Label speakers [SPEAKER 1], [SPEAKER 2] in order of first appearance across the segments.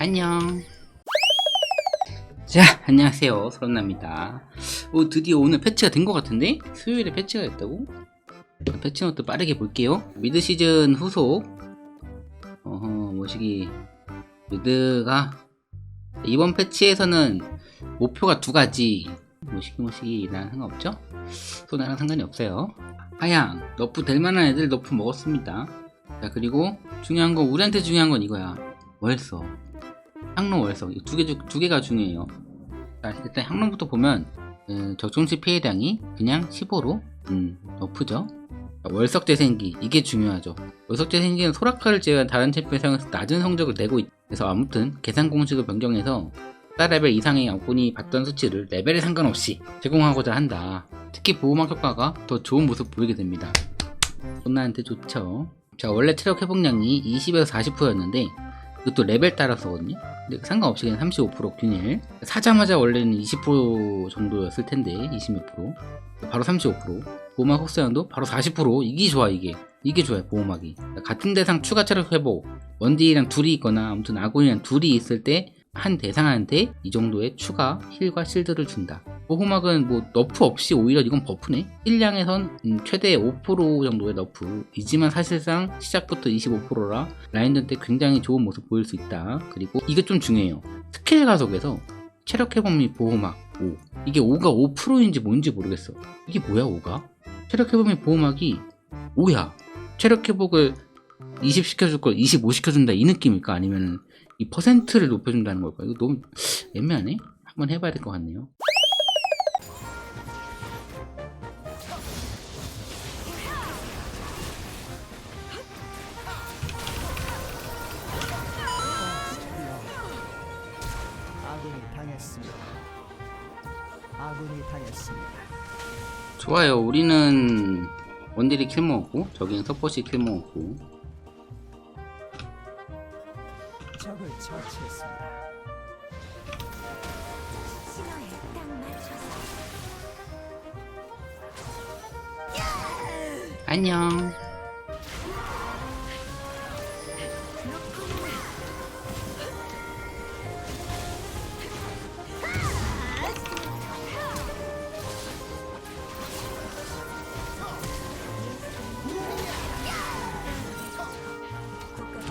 [SPEAKER 1] 안녕. 자, 안녕하세요. 소름납니다. 오, 드디어 오늘 패치가 된 것 같은데? 수요일에 패치가 됐다고? 패치 노트 빠르게 볼게요. 미드 시즌 후속. 어허, 모시기. 미드가. 이번 패치에서는 목표가 두 가지. 모시기 모시기 난 상관없죠? 소나랑 상관이 없어요. 하양, 너프 될 만한 애들 너프 먹었습니다. 자, 그리고 중요한 건, 우리한테 중요한 건 이거야. 월서. 향로 월석 두, 개, 주- 두 개가 중요해요. 자, 일단 향로부터 보면 어, 적중시 피해량이 그냥 15로 음, 높죠. 자, 월석 재생기 이게 중요하죠. 월석 재생기는 소라카를 제외한 다른 챔피언 사용해서 낮은 성적을 내고 있 그래서 아무튼 계산 공식을 변경해서 4레벨 이상의 양꾼이 받던 수치를 레벨에 상관없이 제공하고자 한다. 특히 보호막 효과가 더 좋은 모습 보이게 됩니다. 손나한테 좋죠. 자 원래 체력 회복량이 20에서 40%였는데 이것도 레벨 따라서거든요. 근데 상관없이 그냥 35% 균일. 사자마자 원래는 20% 정도였을 텐데 20몇 프로. 바로 35%. 보호막 흡수량도 바로 40%. 이게 좋아 이게. 이게 좋아요 보호막이. 같은 대상 추가 체력 회복. 원딜이랑 둘이 있거나 아무튼 아군이랑 둘이 있을 때 한 대상한테 이 정도의 추가 힐과 실드를 준다. 보호막은 뭐 너프 없이 오히려 이건 버프네. 힐량에선 음, 최대 5% 정도의 너프이지만 사실상 시작부터 25%라 라인전 때 굉장히 좋은 모습 보일 수 있다. 그리고 이게 좀 중요해요. 스킬 가속에서 체력 회복 및 보호막 5. 이게 5가 5%인지 뭔지 모르겠어. 이게 뭐야 5가? 체력 회복 및 보호막이 5야. 체력 회복을 20 시켜줄 걸 25 시켜준다 이 느낌일까? 아니면 이 퍼센트를 높여준다는 걸까? 이거 너무 애매하네. 한번 해봐야 될 것 같네요.
[SPEAKER 2] 아군이 당했습니다. 아군이 당했습니다.
[SPEAKER 1] 좋아요. 우리는 원딜이 킬 먹었고, 저기는 서포시 킬 먹었고.
[SPEAKER 2] 적을 처치했습니다.
[SPEAKER 3] 신호에 딱 맞춰서
[SPEAKER 1] 안녕.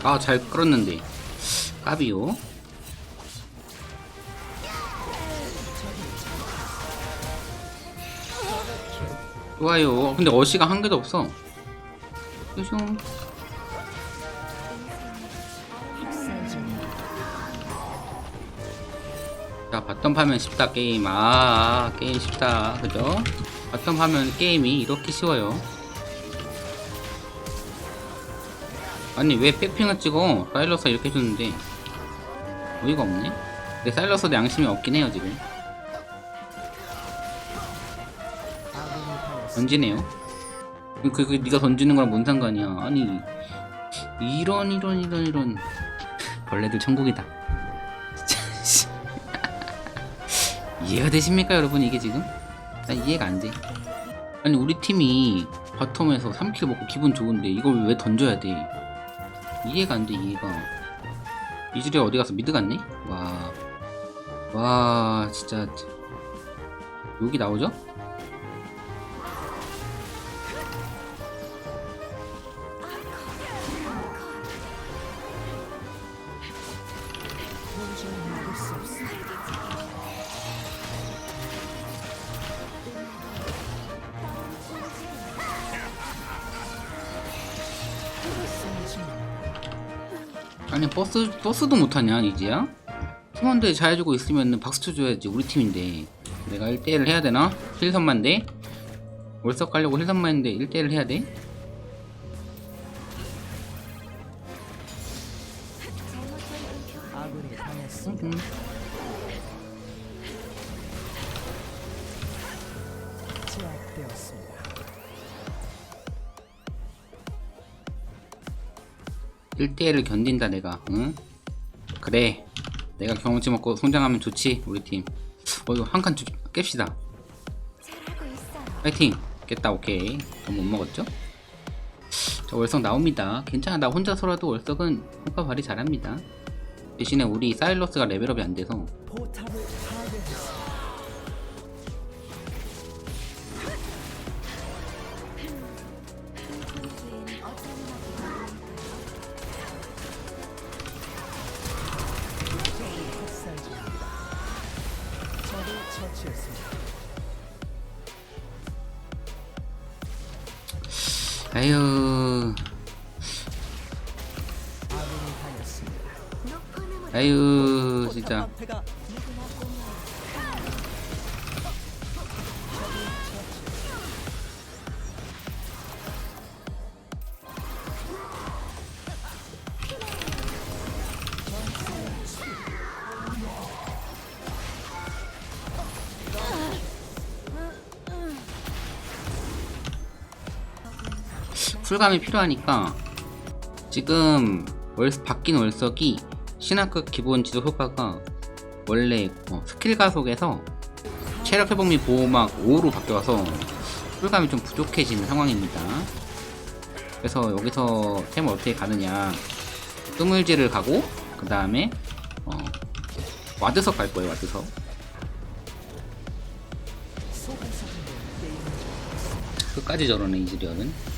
[SPEAKER 1] 아, 잘 끌었는데. 까비요. 좋아요. 근데 어시가 한 개도 없어. 요즘 자, 바텀 파면 쉽다 게임. 아, 게임 쉽다. 그죠? 바텀 하면 게임이 이렇게 쉬워요. 아니, 왜 백핑을 찍어? 사일러스 이렇게 해줬는데. 어이가 없네? 근데 사일러스도 양심이 없긴 해요, 지금. 던지네요. 그, 그, 그, 네가 던지는 거랑 뭔 상관이야. 아니, 이런, 이런, 이런, 이런. 벌레들 천국이다. 이해가 되십니까, 여러분? 이게 지금? 나 이해가 안 돼. 아니, 우리 팀이 바텀에서 3킬 먹고 기분 좋은데, 이걸 왜 던져야 돼? 이해가 안 돼, 이해가. 이즈리 어디 가서 미드 갔네? 와. 와, 진짜. 여기 나오죠? 아니 버스 버스도 못하냐 이제야? 팀원들 잘해주고 있으면 박수 쳐줘야지 우리 팀인데 내가 1대1을 해야 되나? 힐선만데 월석 가려고 힐선만 했는데 1대1을 해야 돼?
[SPEAKER 2] 당했습니다.
[SPEAKER 1] 음, 1대1을 견딘다 내가. 응? 그래. 내가 경험치 먹고 성장하면 좋지 우리 팀. 어 이거 한 칸 깹시다. 파이팅! 깼다 오케이. 더못 먹었죠? 저 월석 나옵니다. 괜찮아. 나 혼자서라도 월석은 효과 발휘 잘합니다. 대신에 우리 사일러스가 레벨업이 안 돼서 아유 아유 진짜 쿨감이 필요하니까 지금 월, 바뀐 월석이 신화급 기본 지도 효과가 원래 어, 스킬 가속에서 체력 회복 및 보호막 5로 바뀌어서 쿨감이 좀 부족해지는 상황입니다. 그래서 여기서 템을 어떻게 가느냐. 끄물지를 가고 그 다음에 어, 와드석 갈 거예요 와드석. 끝까지 저러네 이즈리언은